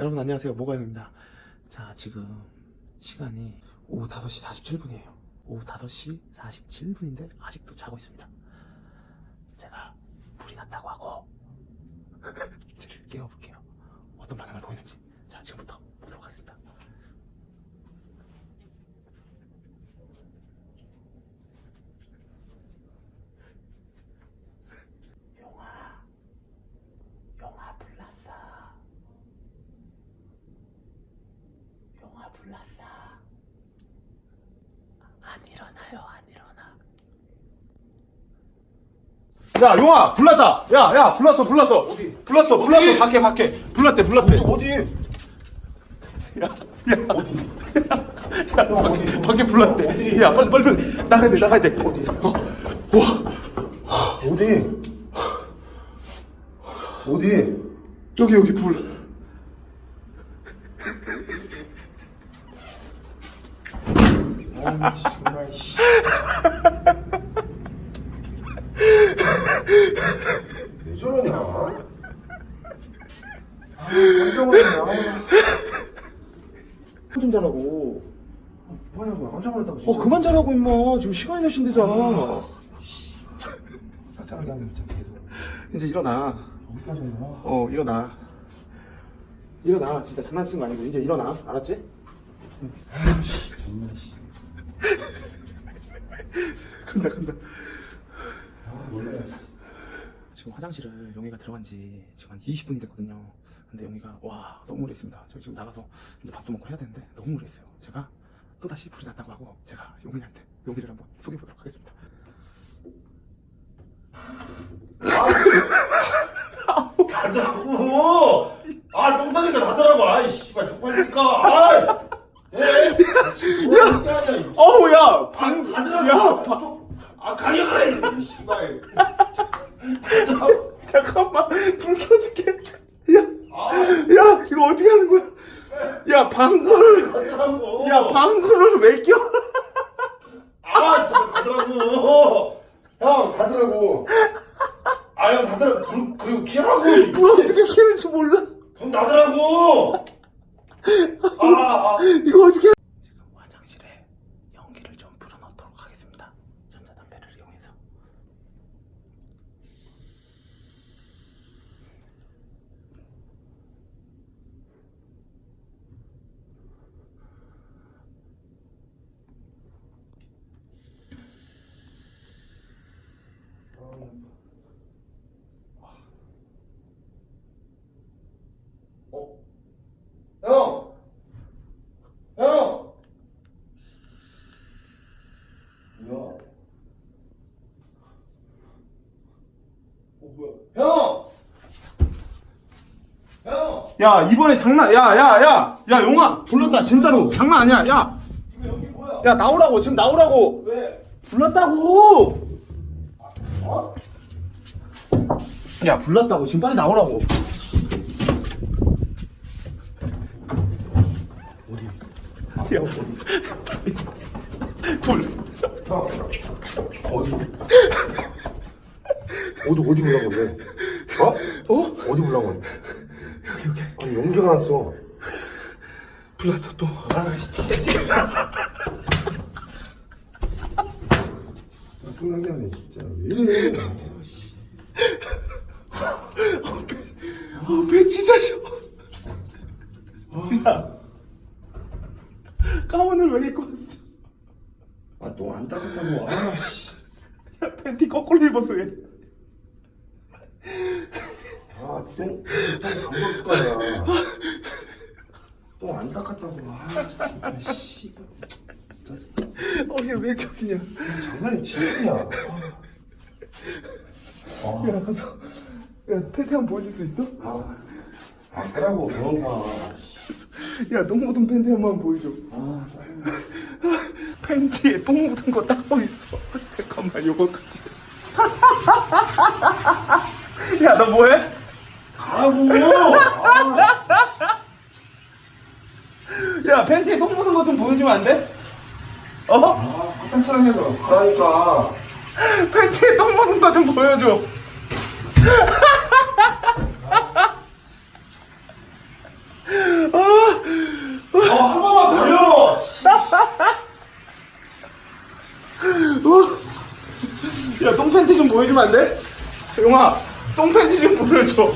여러분 안녕하세요. 모가영입니다. 자 지금 시간이 오후 5시 47분이에요. 오후 5시 47분인데 아직도 자고 있습니다 제가 불이 났다고 하고 쟤를 깨워볼게요 어떤 반응을 보이는지 자 지금부터 보도록 하겠습니다 용아 용아 불났어 용아 불났어. 안 일어나요, 안 일어나. 야, 용아, 불났다. 야, 야, 불났어, 불났어. 어디? 불났어, 불났어. 밖에, 밖에. 불났대, 불났대. 어디? 야, 야, 어디? 야, 밖에, 밖에 불났대. 야, 빨리, 빨리, 빨리. 나가야 돼, 나가야 돼. 어디? 어, 와, 어디? 어디? 여기, 여기 불. 아 정말 씨. 왜 저러냐? 아 깜짝 놀랐냐? 좀 자라고. 뭐냐고 놀랐다고 어, 진짜. 그만 자라고, 임마. 지금 시간이 몇 시인데잖아. 깜짝하게 하면 진짜 계속. 이제 일어나. 어디까지 오냐? 어 일어나 일어나 진짜 장난치는 거 아니고 이제 일어나 알았지? 아이씨 정말 씨. 간다 간다 아. 지금 화장실을 용이가 들어간 지 지금 한 20분이 됐거든요. 근데 용이가 와 너무 무리했습니다. 저희 지금 나가서 이제 밥도 먹고 해야 되는데 너무 무리했어요. 제가 또다시 불이 났다고 하고 제가 용이한테 용기를 한번 소개해보도록 하겠습니다. 가자고. 아 똥다니까 가자라고. 아이 씨발 족발니까. 아이. 에? 뭐 이렇게 하냐 이거. 어우 야 방 가자라고. 야, 방- 쪽- 아 가려가 이 씨발. 가자고. 잠깐만 불 켜줄게 야, 아야 이거 어떻게 하는 거야 야 방구를. 야 방구를 왜 껴? 아, 진짜 가더라고. 형, 가더라고. 아, 형, 가더라고. 불, 그리고 키라고. 불 어떻게 켜는지 몰라 돈 나더라고. 아, 아. 이거 어떻게 지금 화장실에 연기를 좀 불어넣도록 하겠습니다 전자담배를 이용해서 어? 형! 형! 뭐야? 어, 뭐야? 형! 형! 야 이번에 장난 야야야 야 용아 불렀다 진짜로 장난 아니야 야야 이거 여기 뭐야? 나오라고 지금 나오라고 왜? 불렀다고 어? 야 불렀다고 지금 빨리 나오라고 어디? 야 어디 불 형! 어디? 어디, 어디 불난 건데? 어? 어? 어디 불난 건데? 여기 여기 아니, 연기가 났어. 불렀어 또 아, 진짜. 짜증나게 하네, 진짜. 왜 이래. 어배 찢어져 야 가운을 왜 입고 왔어 아, 똥안 닦았다고. 아, 씨. 야 팬티 거꾸로 입었어 왜 아, 똥, 똥 감겼을 거야. 똥안 닦았다고. 아, 진짜, 씨. 진짜. 어얘 왜 이렇게 웃기냐 장난이 진짜야. 아, 야 가서 야 팬티 한번 보여줄 수 있어? 아, 아, 해라고, 동영상. 야똥 묻은 팬티 한 번 보여줘 아, 팬티에 똥 묻은 거 닦고 있어 잠깐만 요거까지 야 너 뭐해? 가라고. 아. 야 팬티에 똥 묻은 것 좀 보여주면 안 돼? 어? 아, 화탕처럼 해서 가라니까. 팬티에 똥 묻은 거 좀 보여줘. 야똥 팬티 좀 보여주면 안 돼? 용아 똥팬티 좀 보여줘.